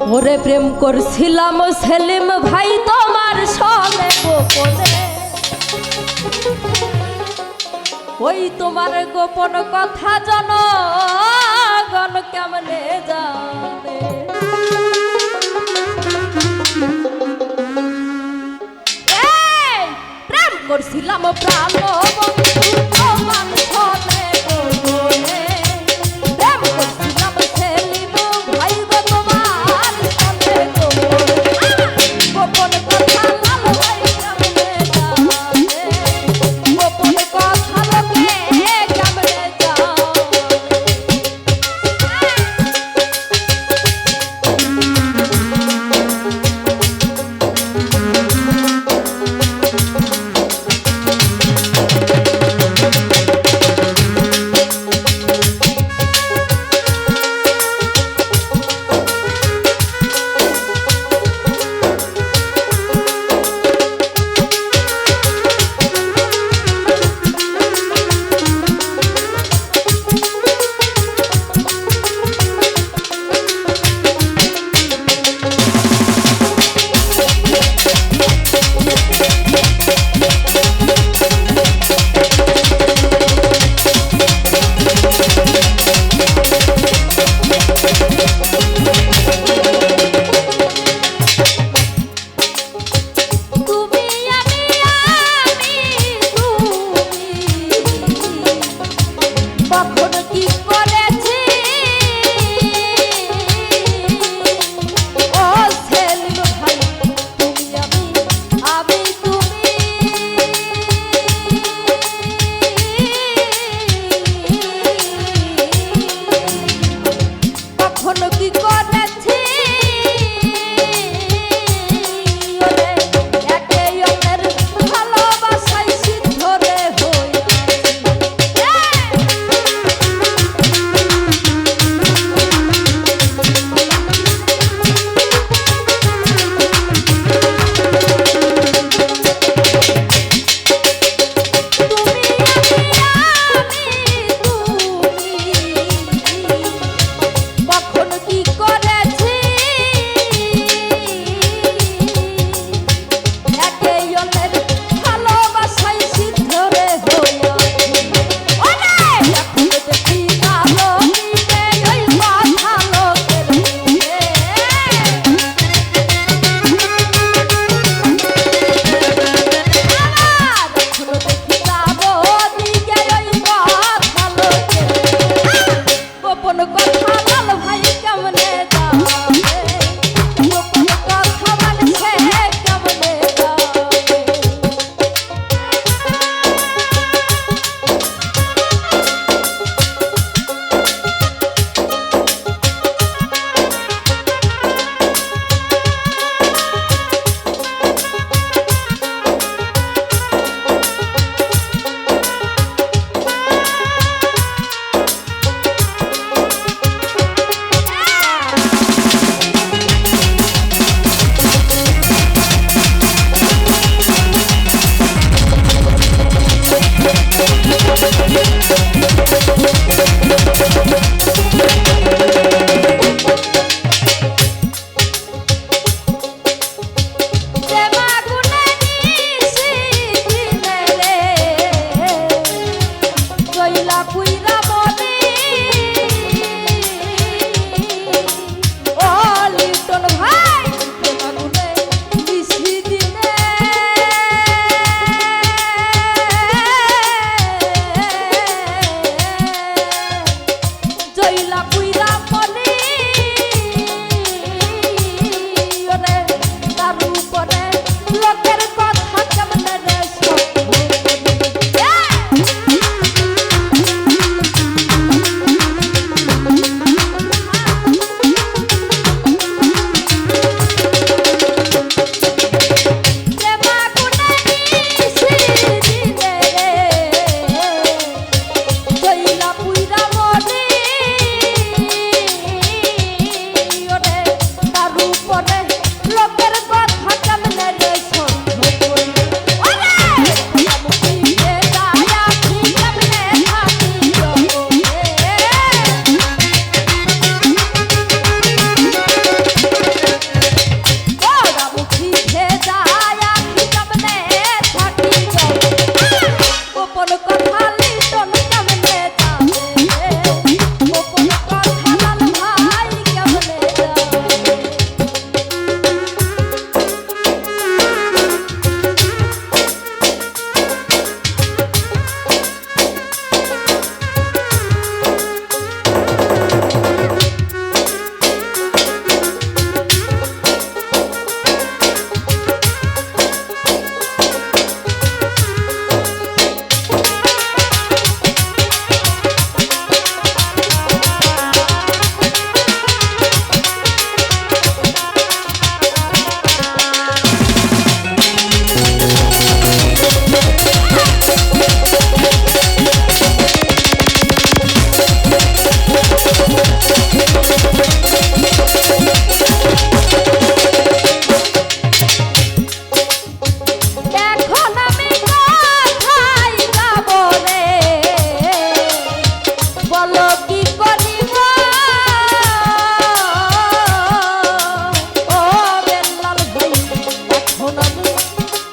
ওরে প্রেম করছিলাম সেলিম ভাই তোমার সনে গোপনে। ওই তোমার গোপন কথা জনগণ কেমনে জানে? করছিলাম প্রাণে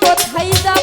কোথায় যাব